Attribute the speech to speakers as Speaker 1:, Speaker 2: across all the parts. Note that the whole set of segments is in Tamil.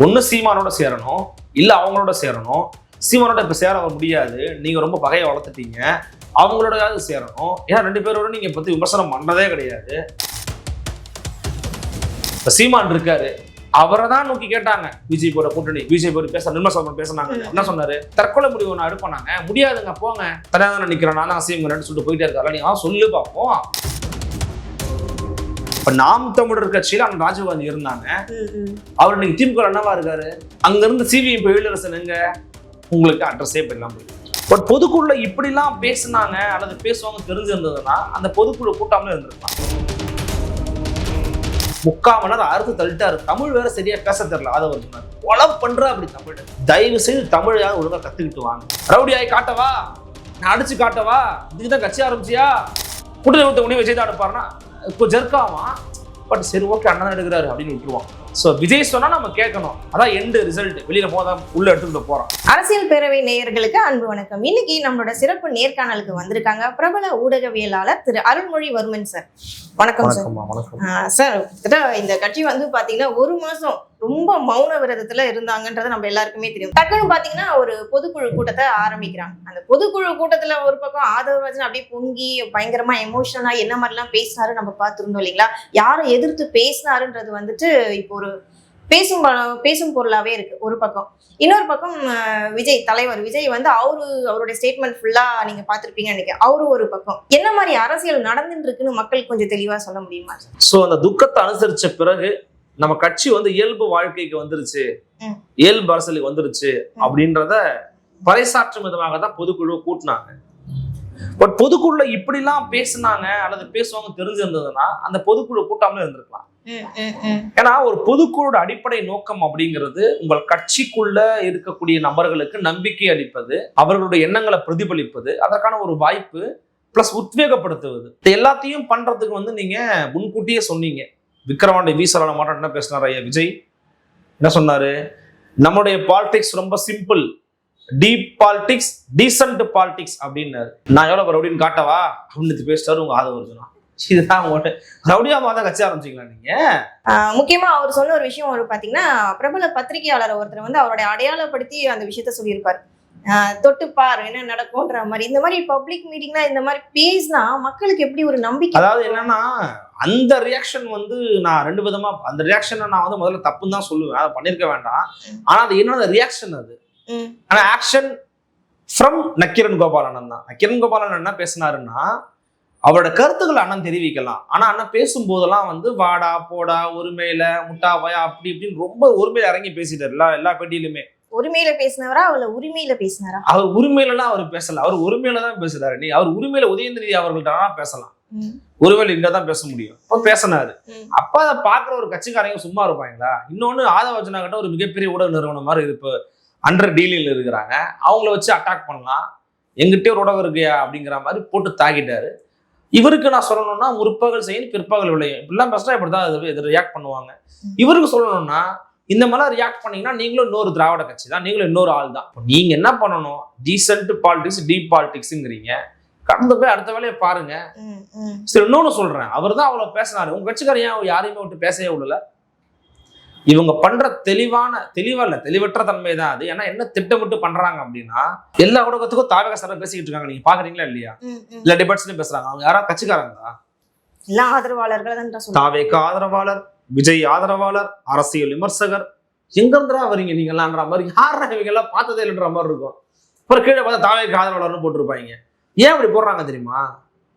Speaker 1: ஒண்ணு சீமானோட சேரணும் இல்ல அவங்களோட சேரணும். சீமானோட இப்ப சேர முடியாது. நீங்க ரொம்ப பகையை வளர்த்துட்டீங்க. அவங்களோடயாவது சேரணும். ஏன்னா ரெண்டு பேரோட நீங்க பத்தி விமர்சனம் பண்ணதே கிடையாது. இப்ப சீமான் இருக்காரு. அவரை தான் நோக்கி கேட்டாங்க. பிஜேபியோட கூட்டணி. பிஜேபி பேச நிர்மலா சீதாராமன் பேசுனாங்க. என்ன சொன்னாரு? தற்கொலை முடிவு ஒன்று எடுப்பானாங்க முடியாதுங்க போங்க. தனியாக தானே நிக்கிறேன் நான் தான் சீம் சொல்லிட்டு போயிட்டே இருக்காரு நீ சொல்லு பார்ப்போம் இப்ப நாம் தமிழர் கட்சியில அண்ணன் ராஜீவ்காந்தி இருந்தாங்க. அவர் இன்னைக்கு திமுக என்னவா இருக்காரு? அங்க இருந்து சிவிஎம் எழிலரசன் எங்க? உங்களுக்கு அட்ரஸே போயிடும் பட் பொதுக்குழுல இப்படிலாம் பேசுனாங்க அல்லது பேசுவாங்க தெரிஞ்சிருந்ததுன்னா அந்த பொதுக்குழு கூட்டாமலே இருந்திருக்கலாம். முக்கால் மணி நேரம் அறுத்து தள்ளிட்டாரு. தமிழ் வேற சரியா பேச தெரியல. அதை அவர் சொன்னார். கொலை பண்ற அப்படி தமிழ். தயவு செய்து தமிழையாவது ஒழுங்கா கத்துக்கிட்டு வாங்க. ரவுடி ஆகி காட்டவா? நான் அடிச்சு காட்டவா? இதுக்குதான் கட்சி ஆரம்பிச்சியா? கூட்டணி கொடுத்த முடிவு விஜய் தான் எடுப்பாருன்னா இப்போ ஜெர்க்காவான் பட் சரி ஓகே அண்ணன் தான் எடுக்கிறாரு அப்படின்னு விட்டுருவான். ஸோ விஜய் சொன்னா நம்ம கேட்கணும். அதான் எண்டு ரிசல்ட் வெளியில போதான் உள்ள எடுத்துக்கிட்டு போறோம்
Speaker 2: அரசியல் பேரவை நேயர்களுக்கு அன்பு வணக்கம். இன்னைக்கு நம்மளோட சிறப்பு நேர்காணலுக்கு வந்திருக்காங்க பிரபல ஊடகவியலாளர் திரு அருள்மொழிவர்மன் சார். வணக்கம் சார். சார் கிட்டத்தட்ட இந்த கட்சி வந்து பாத்தீங்கன்னா ஒரு மாசம் ரொம்ப மௌன விரதத்துல இருந்தாங்கன்றது நம்ம எல்லாருக்குமே தெரியும். டக்குன்னு பாத்தீங்கன்னா ஒரு பொதுக்குழு கூட்டத்தை ஆரம்பிக்கிறாங்க. அந்த பொதுக்குழு கூட்டத்துல ஒரு பக்கம் ஆதவராஜன் அப்படியே பொங்கி பயங்கரமா எமோஷனலா என்ன மாதிரிலாம் பேசினாரு நம்ம பார்த்துருந்தோம் இல்லைங்களா? யாரை எதிர்த்து பேசினாருன்றது வந்துட்டு இப்போ ஒரு பேசும் பேசும் பொருளாவே இருக்கு. ஒரு பக்கம். இன்னொரு பக்கம் விஜய் தலைவர். விஜய் வந்து அவரு அவருடைய ஸ்டேட்மெண்ட் ஃபுல்லா நீங்க பார்த்திருப்பீங்கன்னு நினைக்கிறேன். அவரு ஒரு பக்கம். என்ன மாதிரி அரசியல் நடந்துட்டு இருக்குன்னு மக்கள் கொஞ்சம் தெளிவா சொல்ல முடியுமா?
Speaker 1: ஸோ அந்த துக்கத்தை அனுசரிச்ச பிறகு நம்ம கட்சி வந்து இயல்பு வாழ்க்கைக்கு வந்துருச்சு. இயல்பு அரசியலுக்கு வந்துருச்சு அப்படின்றத பறைசாற்றும் விதமாக தான் பொதுக்குழு கூட்டினாங்க. பட் பொதுக்குழுல இப்படிலாம் பேசுனாங்க அல்லது பேசுவாங்க தெரிஞ்சிருந்ததுன்னா அந்த பொதுக்குழு கூட்டாமலே இருந்திருக்கலாம். ஏன்னா ஒரு பொதுக்குழுவோட அடிப்படை நோக்கம் அப்படிங்கிறது உங்கள் கட்சிக்குள்ள இருக்கக்கூடிய நபர்களுக்கு நம்பிக்கை அளிப்பது அவர்களுடைய எண்ணங்களை பிரதிபலிப்பது அதற்கான ஒரு வாய்ப்பு பிளஸ் உத்வேகப்படுத்துவது. எல்லாத்தையும் பண்றதுக்கு வந்து நீங்க முன்கூட்டியே சொன்னீங்க. விக்ரவாண்டி வீசலான மாட்டம் என்ன பேசினார் ஐயா? விஜய் என்ன சொன்னாரு? நம்முடைய பாலிடிக்ஸ் ரொம்ப simple deep politics decent politics அப்படின்னாரு. நான் எவ்வளவு ரவுடின்னு காட்டவா? அப்படின்னு பேசிட்டாரு உங்க ஆதவ அர்ஜுனா இதுதான் ரவுடியாமா தான் கட்சி ஆரம்பிச்சிங்களா நீங்க?
Speaker 2: முக்கியமா அவர் சொன்ன ஒரு விஷயம் ஒரு பாத்தீங்கன்னா பிரபல பத்திரிகையாளர் ஒருத்தர் வந்து அவருடைய அடையாளப்படுத்தி அந்த விஷயத்த சொல்லியிருப்பார். தொட்டு பார் என்ன நடக்கும்ன்ற மாதிரி. இந்த மாதிரி பப்ளிக் மீட்டிங்ல இந்த மாதிரி பேசினா மக்களுக்கு எப்படி ஒரு நம்பிக்கை?
Speaker 1: அதாவது என்னன்னா அந்த ரியாக்ஷன் வந்து நான் ரெண்டு விதமா அந்த ரியாக்ஷனை நான் வந்து முதல்ல தப்புன்னு தான் சொல்லுவேன். அதை பண்ணிருக்க வேண்டாம். ஆனா அது என்னோட ரியாக்ஷன் அது. ஆனா ஆக்ஷன் ஃப்ரம் நக்கிரன் கோபாலனன் தான். நக்கிரன் கோபாலன் என்ன பேசினாருன்னா அவரோட கருத்துக்களை அண்ணன் தெரிவிக்கலாம். ஆனா அண்ணன் பேசும்போதெல்லாம் வந்து வாடா போடா ஒருமையில முட்டா பயா அப்படி இப்படின்னு ரொம்ப ஒருமையில இறங்கி பேசிட்டாரு. எல்லா எல்லா பேட்டியிலுமே.
Speaker 2: உரிமையில பேசினவரா அவள உரிமையில பேசினாரா
Speaker 1: அவர் உரிமையிலலாம் அவர் பேசல. அவர் உரிமையில தான் பேசுறாரு. நீ அவர் உரிமையில உதயநிதி அவர்கள்ட்ட பேசலாம். ஒருவேளை இங்க தான் பேச முடியும். அப்ப பேசினாரு. அப்ப அதை பாக்குற ஒரு கட்சிக்காரங்க சும்மா இருப்பாங்களா? இன்னொன்னு ஆதவச்சனா கிட்ட ஒரு மிகப்பெரிய ஊடக நிறுவனம் மாதிரி இருப்பு அண்டர் டீலிங்ல இருக்கிறாங்க. அவங்கள வச்சு அட்டாக் பண்ணலாம். எங்கிட்டே ஒரு ஊடகம் இருக்கியா? அப்படிங்கிற மாதிரி போட்டு தாக்கிட்டாரு. இவருக்கு நான் சொல்லணும்னா முற்பகல் செய்யும் பிற்பகல் விளையும். இப்படிலாம் பேசினா இப்படிதான் இது இது ரியாக்ட் பண்ணுவாங்க. இவருக்கு சொல்லணும்னா இந்த மாதிரிலாம் ரியாக்ட் பண்ணீங்கன்னா நீங்களும் இன்னொரு திராவிட கட்சி தான். நீங்களும் இன்னொரு ஆள் தான். இப்ப நீங்க என்ன பண்ணணும்? டீசென்ட் பாலிடிக்ஸ் டீப் பாலிடிக்ஸுங்கிறீங்க கடந்து போய் அடுத்த வேலையை பாருங்க. சரி இன்னொன்னு சொல்றேன். அவர் தான் அவ்வளவு பேசினாரு. உங்க கட்சிக்காரர் ஏன் யாரையுமே விட்டு பேசவே விடல? இவங்க பண்ற தெளிவான தெளிவா இல்ல தெளிவற்ற தன்மை தான் அது. ஏன்னா என்ன திட்டமிட்டு பண்றாங்க அப்படின்னா எல்லா ஊடகத்துக்கும் தாவக சார பேசிக்கிட்டு இருக்காங்க. நீங்க பாக்குறீங்களா இல்லையா. இல்ல டிபேட்ஸ்லயும் பேசுறாங்க. அவங்க யாரா? கட்சிக்காரங்களா?
Speaker 2: எல்லா ஆதரவாளர்கள்
Speaker 1: தாவேக்கு ஆதரவாளர் விஜய் ஆதரவாளர் அரசியல் விமர்சகர். எங்க இருந்துடா வரீங்க நீங்களான்ற மாதிரி யாரா இவங்க எல்லாம் பார்த்ததே இல்லைன்ற மாதிரி இருக்கும். அப்புறம் கீழே பார்த்தா தாவேக்கு ஆதரவாளர்னு போட்டிருப்பாங்க. ஏன் இப்படி போடுறாங்க தெரியுமா?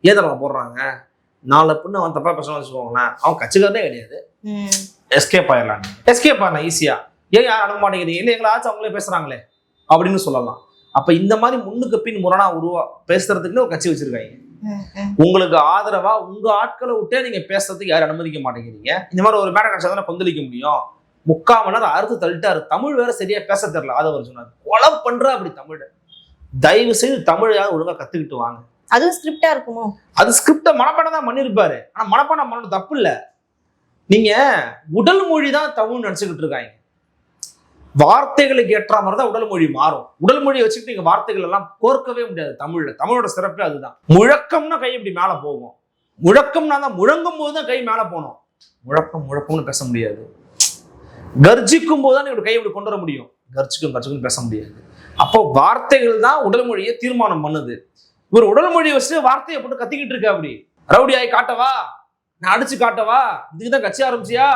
Speaker 1: ஏதரவா போடுறாங்க? நாலு பொண்ணு அவன் தப்பா பேசணும்னு வச்சுக்கோங்களேன். அவன் கட்சிக்காரனே கிடையாது.
Speaker 2: ம்,
Speaker 1: எஸ்கேப் ஆயிடலாம் எஸ்கேப் ஆகலாம் ஈஸியா ஏன் யாரும் அனுப்ப மாட்டேங்கிறீங்க இல்லை எங்களாச்சும் அவங்களே பேசுறாங்களே அப்படின்னு சொல்லலாம். அப்ப இந்த மாதிரி முன்னுக்கு பின் முரணா உருவா பேசுறதுக்குன்னு ஒரு கட்சி வச்சிருக்காங்க. உங்களுக்கு ஆதரவா உங்க ஆட்களை விட்டே நீங்க பேசுறதுக்கு யாரும் அனுமதிக்க மாட்டேங்கிறீங்க. இந்த மாதிரி ஒரு மேடம் கிடைச்சா தானே கொந்தளிக்க முடியும். முக்கால் மணி நேரம் அறுத்து தள்ளிட்டாரு தமிழ் வேற சரியா பேச தெரியல. அதை அவர் சொன்னார். கொலை பண்ற அப்படி தமிழ். தயவு செய்து தமிழையாவது ஒழுங்கா கத்துக்கிட்டு வாங்க.
Speaker 2: அதுவும் ஸ்கிரிப்டா இருக்குமோ?
Speaker 1: அது ஸ்கிரிப்டை மனப்பாடம் தான் பண்ணியிருப்பாரு ஆனா மனப்பாடம் பண்ண தப்பு இல்ல. நீங்க உடல் மொழி தான் தமிழ் நினைச்சுக்கிட்டு இருக்காங்க. வார்த்தைகளுக்கு ஏற்ற மாதிரி தான் உடல் மொழி மாறும். உடல் மொழியை வச்சுக்கிட்டு நீங்க வார்த்தைகள் எல்லாம் கோர்க்கவே முடியாது தமிழ்ல. தமிழோட சிறப்பே அதுதான். முழக்கம்னா கை இப்படி மேல போகும். முழக்கம்னா தான் முழங்கும் போது தான் கை மேல போகணும். முழக்கம் முழக்கம்னு பேச முடியாது. கர்ஜிக்கும் போது தான் இவர் கை இப்படி கொண்டு வர முடியும். கர்ஜிக்கும் கர்ஜிக்கும் பேச முடியாது. அப்போ வார்த்தைகள் தான் உடல் மொழியை தீர்மானம் பண்ணுது. இவர் உடல் மொழி வச்சு வார்த்தையை போட்டு கத்திக்கிட்டு இருக்கா அப்படி. ரவுடி ஆகி காட்டவா? நான் அடிச்சு காட்டவா? இதுக்கு தான் கட்சி ஆரம்பிச்சியா?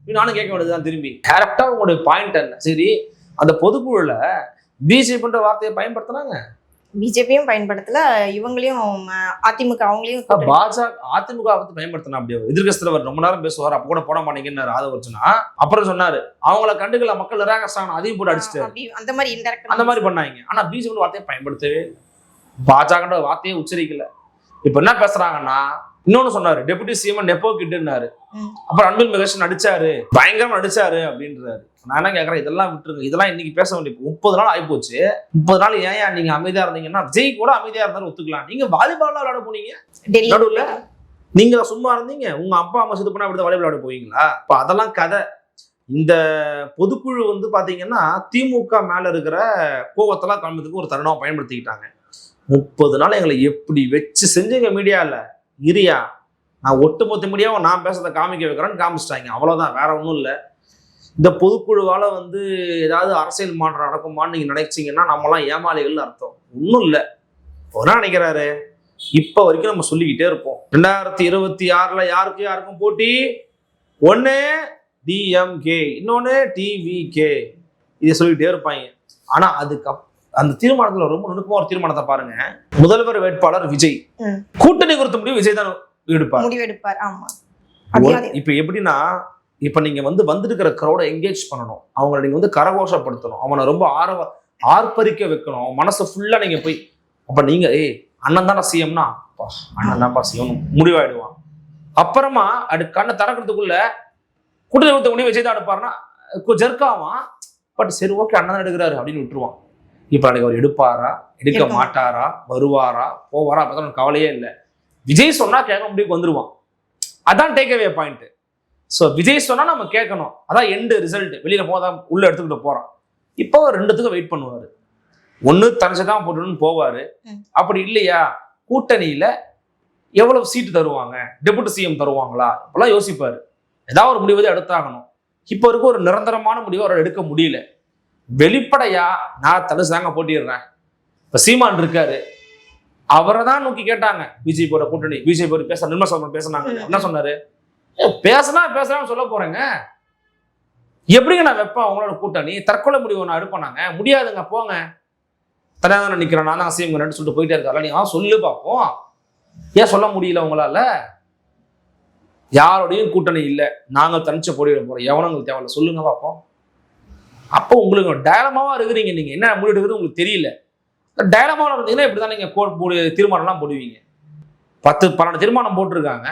Speaker 1: இப்படி நானும் கேட்க வேண்டியதுதான் திரும்பி. டேரக்டா உங்களுடைய பாயிண்ட் என்ன? சரி அந்த பொதுக்குழுல பிஜேபின்ற வார்த்தையை பயன்படுத்தினாங்க.
Speaker 2: பிஜேபியும் பயன்படுத்தல இவங்களையும் அதிமுக அவங்களையும்
Speaker 1: பாஜக அதிமுக பத்தி பயன்படுத்தினா அப்படியே எதிர்கட்சி தலைவர் ரொம்ப நேரம் பேசுவார் அப்ப கூட போட மாட்டேங்கன்னு ஆதவர்ச்சுனா அப்புறம் சொன்னாரு அவங்கள கண்டுக்கல மக்கள் நிராகரிச்சாங்க அதையும் போட்டு அடிச்சுட்டு
Speaker 2: அந்த மாதிரி இன்டெரக்ட்
Speaker 1: அந்த மாதிரி பண்ணாங்க. ஆனா பிஜேபி வார்த்தையை பயன்படுத்தவே. பாஜகன்ற வார்த்தையை உச்சரிக்கல. இப்ப என்ன பேசுறாங்கன்னா இன்னொன்னு சொன்னாரு டெபுட்டி சிஎம் நெப்போ கிட்டுன்னாரு
Speaker 2: ம்.
Speaker 1: அப்புறம் அன்பில் மகேஷ் நடிச்சாரு. பயங்கரமா நடிச்சாரு அப்படின்றாரு. நான் என்ன கேக்குறேன் இதெல்லாம் விட்டுருங்க. இதெல்லாம் இன்னைக்கு பேச வேண்டிய முப்பது நாள் ஆயிப்போச்சு. முப்பது நாள் ஏன் நீங்க அமைதியா இருந்தீங்கன்னா விஜய் கூட அமைதியா இருந்தாலும் ஒத்துக்கலாம். நீங்க வாலிபால் விளையாட போனீங்க? நடுவுல? நீங்க சும்மா இருந்தீங்க. உங்க அப்பா அம்மா சுத்து பண்ணா அப்படி வாலிபால் விளையாட போவீங்களா? இப்ப அதெல்லாம் கதை. இந்த பொதுக்குழு வந்து பாத்தீங்கன்னா திமுக மேல இருக்கிற கோவத்தெல்லாம் காண்பதுக்கு ஒரு தருணம் பயன்படுத்திக்கிட்டாங்க. முப்பது நாள் எங்களை எப்படி வச்சு செஞ்சீங்க மீடியால இரியா நான் ஒட்டு மொத்த முடியாமல் நான் பேசுறத காமிக்க வைக்கிறேன்னு காமிச்சிட்டாங்க. அவ்வளோதான் வேற ஒன்றும் இல்லை. இந்த பொதுக்குழுவால் வந்து ஏதாவது அரசியல் மாற்றம் நடக்குமான்னு நீங்கள் நினைச்சிங்கன்னா நம்மலாம் ஏமாளிகள்னு அர்த்தம். ஒன்றும் இல்லை. என்ன நினைக்கிறாரு? இப்போ வரைக்கும் நம்ம சொல்லிக்கிட்டே இருப்போம். ரெண்டாயிரத்தி இருபத்தி ஆறில் யாருக்கு யாருக்கும் போட்டி? ஒன்று டிஎம்கே இன்னொன்று டிவிகே இதை சொல்லிக்கிட்டே இருப்பாங்க. ஆனால் அதுக்கப்புறம் அந்த தீர்மானத்துல ரொம்ப நுணுக்கமா ஒரு தீர்மானத்தை பாருங்க. முதல்வர் வேட்பாளர் விஜய். கூட்டணி குறித்த முடிவு விஜய் தான் எடுப்பார்.
Speaker 2: முடிவெடுப்பார் ஆமா.
Speaker 1: இப்ப எப்படின்னா இப்ப நீங்க வந்து வந்திருக்கிற க்ரௌடை என்கேஜ் பண்ணணும். அவங்கள நீங்க வந்து கரகோஷப்படுத்தணும். அவனை ரொம்ப ஆர்வ ஆர்ப்பரிக்க வைக்கணும். மனசை ஃபுல்லா நீங்க போய் அப்ப நீங்க ஏய் அண்ணன் தானே சிஎம்னா அண்ணன் தான்ப்பா சிஎம் முடிவாயிடுவான். அப்புறமா அது கண்ணை திறக்கிறதுக்குள்ள கூட்டணி கொடுத்த முடிவு விஜய் தான் எடுப்பாருன்னா ஜெர்க்காவான். பட் சரி ஓகே அண்ணன் தான் எடுக்கிறாரு அப்படின்னு விட்டுருவான். இப்ப நாளைக்கு அவர் எடுப்பாரா? எடுக்க மாட்டாரா? வருவாரா? போவாரா? எனக்கு கவலையே இல்லை. விஜய் சொன்னா கேட்க முடிவுக்கு வந்துருவான். அதான் take away point so Vijay சொன்னா நம்ம கேட்கணும். அதான் எண்டு ரிசல்ட் வெளியில போதான் உள்ள எடுத்துக்கிட்டு போறான். இப்போ ரெண்டுத்துக்கும் வெயிட் பண்ணுவாரு. ஒண்ணு தனிச்சுதான் போட்டுன்னு போவாரு. அப்படி இல்லையா? கூட்டணியில எவ்வளவு சீட்டு தருவாங்க? டெபுட்டி சிஎம் தருவாங்களா? இப்பெல்லாம் யோசிப்பாரு. ஏதாவது ஒரு முடிவு தான் எடுத்தாகணும். இப்போ இருக்க ஒரு நிரந்தரமான முடிவு அவர் எடுக்க முடியல. வெளிப்படையா நான் தனுசு தாங்க போட்டிடுறேன் இப்ப சீமான் இருக்காரு. அவரை தான் நோக்கி கேட்டாங்க. பிஜேபியோட கூட்டணி. பிஜேபி பேச நிர்மலா சீதாராமன் பேசினாங்க. என்ன சொன்னாரு? "ஏ, பேசினா பேசலாம்னு சொல்ல போறேங்க. எப்படிங்க நான் வைப்பேன் அவங்களோட கூட்டணி? தற்கொலை முடிவு நான் எடுப்பேனாங்க. முடியாதுங்க போங்க. தனியாக தான் நிற்கிறேன் நான் தான் ரெண்டு சொல்லிட்டு போயிட்டே இருக்காரு. நீங்க சொல்லு பார்ப்போம் ஏன் சொல்ல முடியல உங்களால? யாரோடையும் கூட்டணி இல்லை. நாங்கள் தனிச்ச போட்டியிட போறோம். எவனும் உங்களுக்கு தேவையில்ல? சொல்லுங்க பார்ப்போம் அப்போ உங்களுக்கு டயலமாவா இருக்கிறீங்க நீங்க. என்ன முடிவு எடுக்கிறது உங்களுக்கு தெரியல. டயலமாவில் இருந்தீங்கன்னா இப்படி தான் நீங்க கோட் போடு தீர்மானம்லாம் போடுவீங்க. பத்து பன்னெண்டு தீர்மானம் போட்டிருக்காங்க.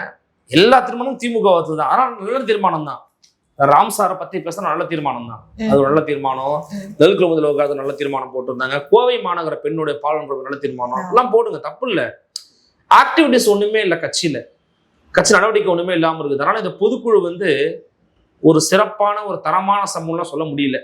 Speaker 1: எல்லா தீர்மானமும் திமுக வத்து தான். ஆனால் நல்ல தீர்மானம் தான் ராம் சாரை பத்தி பேச நல்ல தீர்மானம் தான் அது ஒரு நல்ல தீர்மானம். தலித் முதல் உட்காந்து நல்ல தீர்மானம் போட்டிருந்தாங்க. கோவை மாநகர பெண்ணுடைய பாலன் நல்ல தீர்மானம் எல்லாம் போடுங்க தப்பு இல்லை. ஆக்டிவிட்டிஸ் ஒண்ணுமே இல்லை கட்சியில. கட்சி நடவடிக்கை ஒண்ணுமே இல்லாம இருக்குது. அதனால இந்த பொதுக்குழு வந்து ஒரு சிறப்பான ஒரு தரமான சமூகம்லாம் சொல்ல முடியல.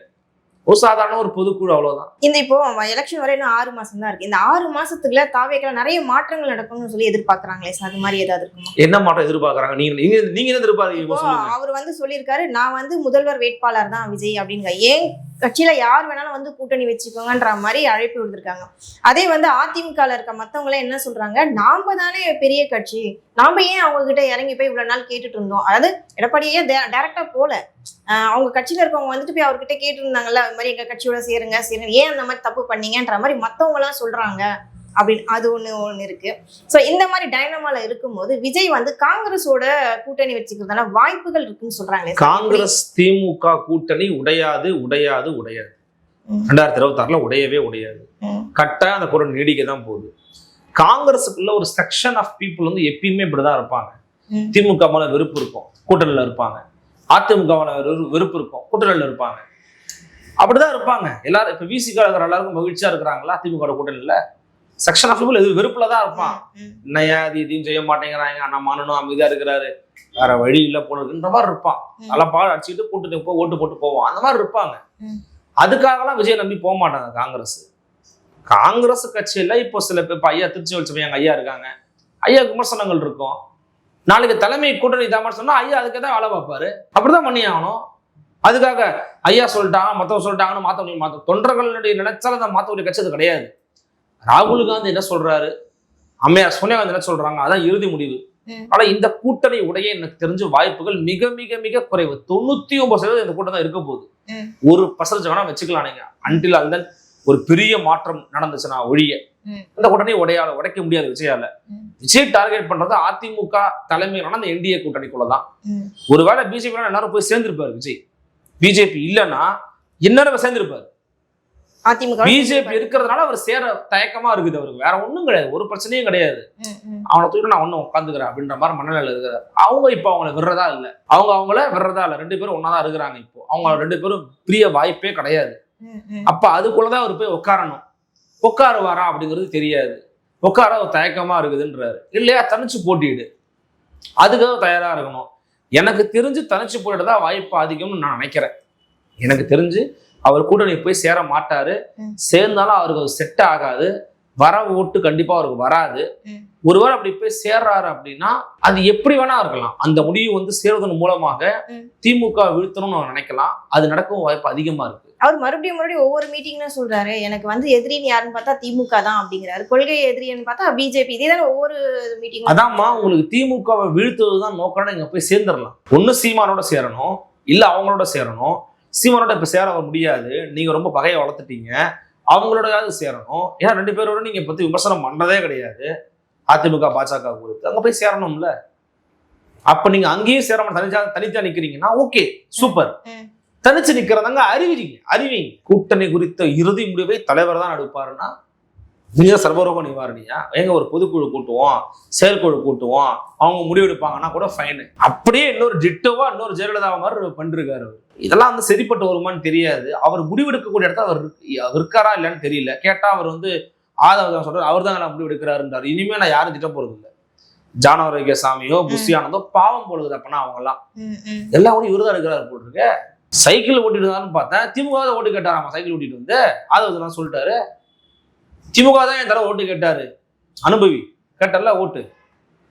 Speaker 1: ஒரு சாதாரண ஒரு பொதுக்குழு அவ்வளவுதான்.
Speaker 2: இந்த இப்போ எலெக்ஷன் வரை இன்னும் ஆறு மாசம் தான் இருக்கு. இந்த ஆறு மாசத்துக்குள்ள தாவேக்கல நிறைய மாற்றங்கள் நடக்கும்னு சொல்லி எதிர்பார்க்கறாங்களே சார்? அது மாதிரி ஏதாவது இருக்குமா?
Speaker 1: என்ன மாற்றம் எதிர்பார்க்கறாங்க? நீங்க நீங்க நீங்க என்ன எதிர்பார்க்கறீங்க
Speaker 2: அவர் வந்து சொல்லியிருக்காரு நான் வந்து முதல்வர் வேட்பாளர் தான் விஜய் அப்படிங்க ஏன் கட்சியில யார் வேணாலும் வந்து கூட்டணி வச்சுக்கோங்கன்ற மாதிரி அழைப்பு விடுத்திருக்காங்க. அதே வந்து அதிமுகல இருக்க மத்தவங்க என்ன சொல்றாங்க? நாம தானே பெரிய கட்சி. நாம ஏன் அவங்க கிட்ட இறங்கி போய் இவ்வளவு நாள் கேட்டுட்டு இருந்தோம்? அதாவது எடப்பாடியே டைரக்டா போல. அவங்க கட்சியில இருக்கவங்க வந்துட்டு போய் அவர்கிட்ட கேட்டு இருந்தாங்கல்ல அது மாதிரி எங்க கட்சியோட சேருங்க சேருங்க. ஏன் அந்த மாதிரி தப்பு பண்ணீங்கன்ற மாதிரி மத்தவங்க எல்லாம் சொல்றாங்க. அப்படின்னு அது ஒண்ணு ஒண்ணு இருக்கு. சோ இந்த மாதிரி டைனமால இருக்கும்போது விஜய் வந்து காங்கிரஸோட கூட்டணி வச்சுக்கிறதால வாய்ப்புகள் இருக்குன்னு சொல்றாங்களே சார்.
Speaker 1: காங்கிரஸ் திமுக கூட்டணி உடையாது உடையாது உடையாது. ரெண்டாயிரத்தி இருபத்தி ஆறுல உடையவே உடையாது.
Speaker 2: ம்.
Speaker 1: கட்டாயம் அந்த குரல் நீடிக்க தான் போகுது. காங்கிரஸுக்குள்ள ஒரு செக்ஷன் ஆஃப் பீப்புள் வந்து எப்பயுமே இப்படிதான் இருப்பாங்க. திமுக மேல வெறுப்பு இருக்கும். கூட்டணியில இருப்பாங்க. அதிமுக மேல வெறு- வெறுப்பு இருக்கும். கூட்டணியில இருப்பாங்க. அப்படிதான் இருப்பாங்க. எல்லாரும் இப்ப விசிக இருக்கிற எல்லாருக்கும் மகிழ்ச்சியா இருக்கிறாங்களா? திமுக கூட்டணியில? செக்ஷன் ஆஃப் பீப்புள் இது வெறுப்புல தான் இருப்பான். என்னையா அது இதையும் செய்ய மாட்டேங்கிறாங்க? அண்ணா மன்னனும் அமைதியா இருக்கிறாரு. வேற வழி இல்ல போனதுன்ற மாதிரி இருப்பான். நல்லா பால் அடிச்சுட்டு கூட்டத்துக்கு போய் ஓட்டு போட்டு போவான். அந்த மாதிரி இருப்பாங்க. அதுக்காகலாம் விஜய் நம்பி போக மாட்டாங்க காங்கிரஸ். காங்கிரஸ் கட்சியில இப்போ சில பேர் இப்ப ஐயா திருச்சி எங்க ஐயா இருக்காங்க. ஐயா விமர்சனங்கள் இருக்கும். நாளைக்கு தலைமை கூட்டணி தாமர் சொன்னா ஐயா அதுக்கு தான் வேலை பார்ப்பாரு. அப்படிதான் பண்ணி ஆகணும். அதுக்காக ஐயா சொல்லிட்டாங்க மத்தவங்க சொல்லிட்டாங்கன்னு மாத்த முடியும். மாத்த தொண்டர்களுடைய நினைச்சாலும் அதை முடிய கட்சி கிடையாது. ராகுல் காந்தி என்ன சொல்றாரு? அம்மையார் சோனியா காந்தி என்ன சொல்றாங்க? அதான் இறுதி முடிவு. ஆனா இந்த கூட்டணி உடைய எனக்கு தெரிஞ்ச வாய்ப்புகள் மிக மிக மிக குறைவு. தொண்ணூத்தி ஒன்பது சதவீதம் இந்த கூட்டம் தான் இருக்க போகுது. ஒரு பர்சன்டேஜ் வேணா வச்சுக்கலாம் நீங்க. அன்டில் அந்த ஒரு பெரிய மாற்றம் நடந்துச்சுன்னா ஒழிய. இந்த கூட்டணி உடையால உடைக்க முடியாது விஜயால. விஜய் டார்கெட் பண்றது அதிமுக தலைமையிலான அந்த என்டிஏ கூட்டணிக்குள்ள தான்
Speaker 2: ம்.
Speaker 1: ஒருவேளை பிஜேபி எல்லாரும் போய் சேர்ந்திருப்பாரு விஜய். பிஜேபி இல்லைன்னா இன்னும் சேர்ந்திருப்பாரு.
Speaker 2: அதிமுக
Speaker 1: பிஜேபி இருக்கிறதுனால அவர் சேர தயக்கமா இருக்குது அவருக்கு. வேற ஒண்ணும் கிடையாது. ஒரு பிரச்சனையும் கிடையாது. அவனை தூக்கிட்டு நான் ஒன்னும் உட்காந்துக்கிறேன் அப்படின்ற மாதிரி மனநிலையில இருக்கிறார் அவங்க இப்போ அவங்கள விடுறதா இல்லை. அவங்க அவங்கள விடுறதா இல்லை. ரெண்டு பேரும் ஒன்னாதான் இருக்கிறாங்க இப்போ. அவங்க ரெண்டு பேரும் பிரிய வாய்ப்பே கிடையாது. அப்ப அதுக்குள்ளதான் அவர் போய் உட்காரணும் உட்காருவாரா அப்படிங்கிறது தெரியாது. உட்கார தயக்கமா இருக்குதுன்றாரு. இல்லையா? தனிச்சு போட்டிடு அதுக்காக தயாரா இருக்கணும். எனக்கு தெரிஞ்சு தனிச்சு போட்டிட்டு தான் வாய்ப்பு அதிகம்னு நான் நினைக்கிறேன். எனக்கு தெரிஞ்சு அவர் கூட்டணி போய் சேர மாட்டாரு. சேர்ந்தாலும் அவருக்கு அது செட் ஆகாது. வர ஓட்டு கண்டிப்பா அவருக்கு வராது.
Speaker 2: ம்.
Speaker 1: ஒருவேளை அப்படி போய் சேர்றாரு அப்படின்னா அது எப்படி வேணா இருக்கலாம். அந்த முடிவு வந்து சேர்வதன் மூலமாக. திமுக வீழ்த்தணும்னு நினைக்கலாம். அது நடக்கும் வாய்ப்பு அதிகமா இருக்கு.
Speaker 2: அவர் மறுபடியும் மறுபடியும் ஒவ்வொரு மீட்டிங்ல சொல்றாரு எனக்கு வந்து எதிரின்னு யாருன்னு பார்த்தா திமுக தான் அப்படிங்கிறாரு. கொள்கை எதிரின்னு பார்த்தா பிஜேபி. இதே தானே ஒவ்வொரு மீட்டிங்
Speaker 1: அதாம்மா உங்களுக்கு திமுகவை வீழ்த்துவது தான் நோக்கம்னா நீங்க போய் சேர்ந்துடலாம். ஒண்ணு சீமானோட சேரணும் இல்ல அவங்களோட சேரணும். சீமானோட இப்ப சேர முடியாது. நீங்க ரொம்ப பகையை வளர்த்துட்டீங்க. அவங்களோடயாவது சேரணும். ஏன்னா ரெண்டு பேரோட நீங்க பத்தி விமர்சனம் பண்றதே கிடையாது. அதிமுக பாஜக குறித்து அங்க போய் சேரணும்ல? அப்ப நீங்க அங்கேயும் சேராம தனிச்சா தனித்தா நிக்கிறீங்கன்னா ஓகே சூப்பர். தனிச்சு நிக்கிறதாங்க அறிவிங்க அறிவிங்க. கூட்டணி குறித்த இறுதி முடிவை தலைவர் தான் எடுப்பாருன்னா நீங்க சர்வரோக நிவாரணியா? எங்க ஒரு பொதுக்குழு கூட்டுவோம் செயற்குழு கூட்டுவோம் அவங்க முடிவெடுப்பாங்கன்னா கூட ஃபைனு அப்படியே இன்னொரு ஜிட்டோவா இன்னொரு ஜெயலலிதா மாதிரி பண்ணிருக்காரு அவர். இதெல்லாம் வந்து சரிப்பட்டு வருமான்னு தெரியாது. அவர் முடிவெடுக்கக்கூடிய இடத்துல இருக்கு- அவர் இருக்காரா இல்லைன்னு தெரியல. கேட்டா அவர் வந்து ஆதவ சொல்றாரு அவர் தான் முடிவு எடுக்கிறாருன்றாரு. இனிமே நான் யாரும் திட்ட போறது இல்லை ஜானவரகிய சாமியோ புஷியானந்தோ பாவம் போடுது அப்பனா அவங்க எல்லாம்
Speaker 2: ம், ம்.
Speaker 1: எல்லா ஓடி இவரு தான் போட்டுருக்க சைக்கிள் ஓட்டிட்டு இருந்தாருன்னு பார்த்தேன். திமுக தான் ஓட்டு கேட்டாராமா சைக்கிள் ஓட்டிட்டு வந்து? ஆதவ தான் சொல்லிட்டாரு. திமுக தான் என் தடவை ஓட்டு கேட்டாரு. அனுபவி கேட்டல ஓட்டு.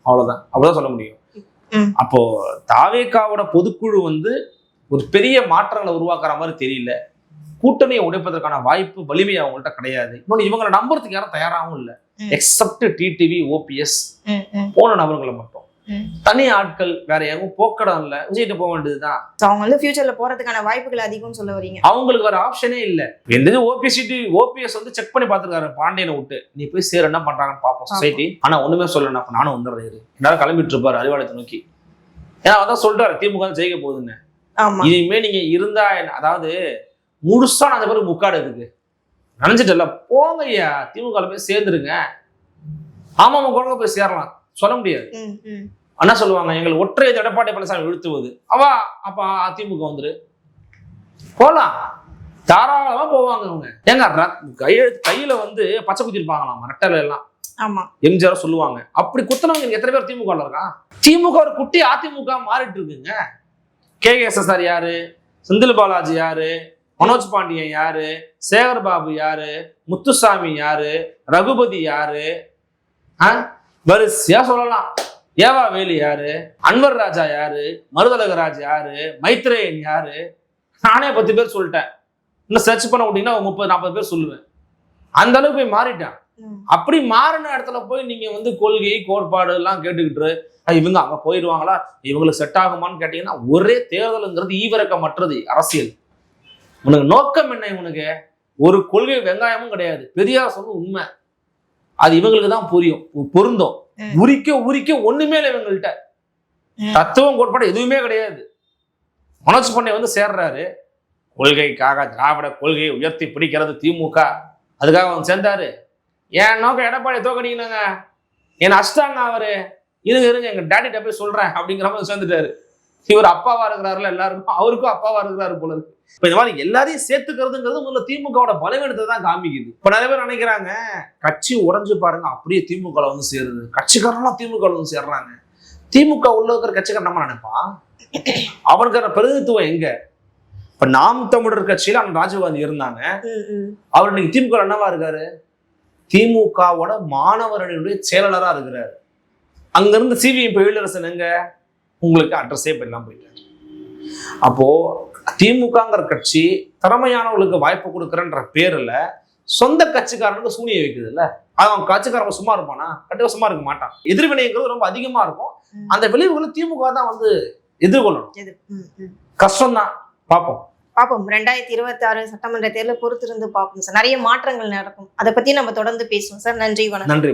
Speaker 1: அவ்வளவுதான். அப்படிதான் சொல்ல முடியும். அப்போ தாவேக்காவோட பொதுக்குழு வந்து ஒரு பெரிய மாற்றங்களை உருவாக்குற மாதிரி தெரியல. கூட்டணியை உடைப்பதற்கான வாய்ப்பு வலிமை அவங்கள்ட்ட கிடையாது. இன்னொன்று இவங்களை நம்புறதுக்கு யாரும் தயாராகவும் இல்லை. Except TTV OPS. போன நபர்களை மட்டும். தனி ஆட்கள் வேற எதுவும் போக்கடம் இல்லை. விஜய்கிட்ட போக வேண்டியதுதான்.
Speaker 2: அவங்க வந்து ஃபியூச்சர்ல போறதுக்கான வாய்ப்புகள் அதிகம்னு சொல்ல வரீங்க.
Speaker 1: அவங்களுக்கு வேற ஆப்ஷனே இல்ல. எந்த ஓபிசிட்டி ஓபிஎஸ் வந்து செக் பண்ணி பாத்துருக்காரு பாண்டியனை விட்டு. நீ போய் சேர் என்ன பண்றாங்கன்னு பாப்போம் சொசைட்டி ஆனா ஒண்ணுமே சொல்லணும் அப்ப நானும் வந்துடுறேன் எல்லாரும் கிளம்பிட்டு இருப்பாரு அறிவாலயத்தை நோக்கி. ஏன்னா அதான் சொல்றாரு திமுக ஜெயிக்க போகுதுன்னு. இனிமே நீங்க இருந்தா அதாவது முழுசா நான் அந்த பேருக்கு முக்காடு இருக்கு நினைச்சிட்டல போங்க ஐயா திமுக போய் சேர்ந்துருங்க. ஆமா குழந்தை போய் சேரலாம். சொல்ல முடியாது. என்ன சொல்லுவாங்க எங்கள் ஒற்றை எடப்பாடி பழனிசாமி வீழ்த்துவது. அவா அப்ப அதிமுக வந்துரு. போலாம். தாராளமா போவாங்க அவங்க ஏங்க கையெழுத்து கையில வந்து பச்சை குத்திருப்பாங்களாம் ரெட்டல எல்லாம்.
Speaker 2: ஆமா.
Speaker 1: எம்ஜிஆர் சொல்லுவாங்க. அப்படி குத்துனவங்க எத்தனை பேர் திமுக ல இருக்கான் திமுக ஒரு குட்டி அதிமுக மாறிட்டு இருக்குங்க. கே எஸ் யாரு? செந்தில் பாலாஜி யாரு? மனோஜ் பாண்டியன் யாரு? சேகர் பாபு யாரு? முத்துசாமி யாரு? ரகுபதி யாரு? வரிசையா சொல்லலாம். ஏவா வேலு யாரு? அன்வர் ராஜா யாரு? மருதலகராஜ் யாரு? மைத்ரேயன் யாரு? நானே பத்து பேர் சொல்லிட்டேன். இன்னும் சர்ச் பண்ண விட்டீங்கன்னா முப்பது நாற்பது பேர் சொல்லுவேன். அந்த அளவுக்கு போய் மாறிட்டேன். அப்படி மாறின இடத்துல போய் நீங்க வந்து கொள்கை கோட்பாடு எல்லாம் கேட்டுக்கிட்டு "அஹ், இவங்க அங்க போயிடுவாங்களா இவங்களுக்கு செட் ஆகுமான்னு கேட்டீங்கன்னா ஒரே தேர்தலுங்கிறது ஈவிரக்கமற்றது அரசியல். உனக்கு நோக்கம் என்ன இவனுக்கு? ஒரு கொள்கை வெங்காயமும் கிடையாது. பெரியார் சொல்றது உண்மை. அது இவங்களுக்கு தான் புரியும். பொருந்தும். உரிக்க உரிக்க ஒண்ணுமே இல்லை இவங்கள்ட்ட. தத்துவம் கோட்பாடு எதுவுமே கிடையாது. மனோஜ் பண்ணை வந்து சேர்றாரு. கொள்கைக்காக திராவிட கொள்கையை உயர்த்தி பிடிக்கிறது திமுக. அதுக்காக வந்து சேர்ந்தாரு. என் நோக்கம் எடப்பாடி தோக்கடிக்கணுங்க? என்னை அஷ்டாங்க அவரு. இருங்க இருங்க எங்க டேடிட்ட போய் சொல்றேன் அப்படிங்கிற மாதிரி சேர்ந்துட்டாரு. இவர் அப்பாவா இருக்கிறாருல எல்லாருக்கும் அவருக்கும் அப்பாவா இருக்கிறாரு போல இருக்கு. இப்ப இந்த மாதிரி எல்லாரையும் சேர்த்துக்கிறதுங்கிறது முதல்ல திமுகவோட பலவீனத்தை தான் காமிக்குது. இப்ப நிறைய பேர் நினைக்கிறாங்க கட்சி உடைஞ்சு பாருங்க அப்படியே திமுக வந்து சேருது. கட்சிக்காரன்லாம் திமுக வந்து சேர்றாங்க. திமுக உள்ள இருக்கிற கட்சிக்காரன் நம்ம நினைப்பான் அவனுக்கான பிரதிநிதித்துவம் எங்க? இப்ப நாம் தமிழர் கட்சியில அண்ணன் ராஜீவ்காந்தி இருந்தாங்க. அவர் இன்னைக்கு திமுக என்னவா இருக்காரு? திமுகவோட மாணவர் அணியுடைய செயலாளரா இருக்கிறாரு. அங்கிருந்து சிவி இப்ப எங்க? உங்களுக்கு அட்ரஸே இப்ப எல்லாம் போயிட்டாரு. அப்போ திமுகங்கிற கட்சி திறமையானவங்களுக்கு வாய்ப்பு கொடுக்குறன்ற பேர்ல சொந்த கட்சிக்காரனுக்கு சூனிய வைக்குது இல்ல அவன் கட்சிக்காரன் சும்மா இருப்பானா? கண்டிப்பா சும்மா இருக்க மாட்டான். எதிர்வினைங்கிறது ரொம்ப அதிகமா இருக்கும். அந்த விளைவுகளை திமுக தான் வந்து எதிர்கொள்ளணும். கஷ்டம் தான் பார்ப்போம்
Speaker 2: பார்ப்போம் ரெண்டாயிரத்தி இருபத்தி ஆறு சட்டமன்ற தேர்தலை பொறுத்திருந்து பார்ப்போம் சார். நிறைய மாற்றங்கள் நடக்கும். அதை பத்தி நம்ம தொடர்ந்து பேசுவோம் சார். நன்றி வணக்கம்.
Speaker 1: நன்றி.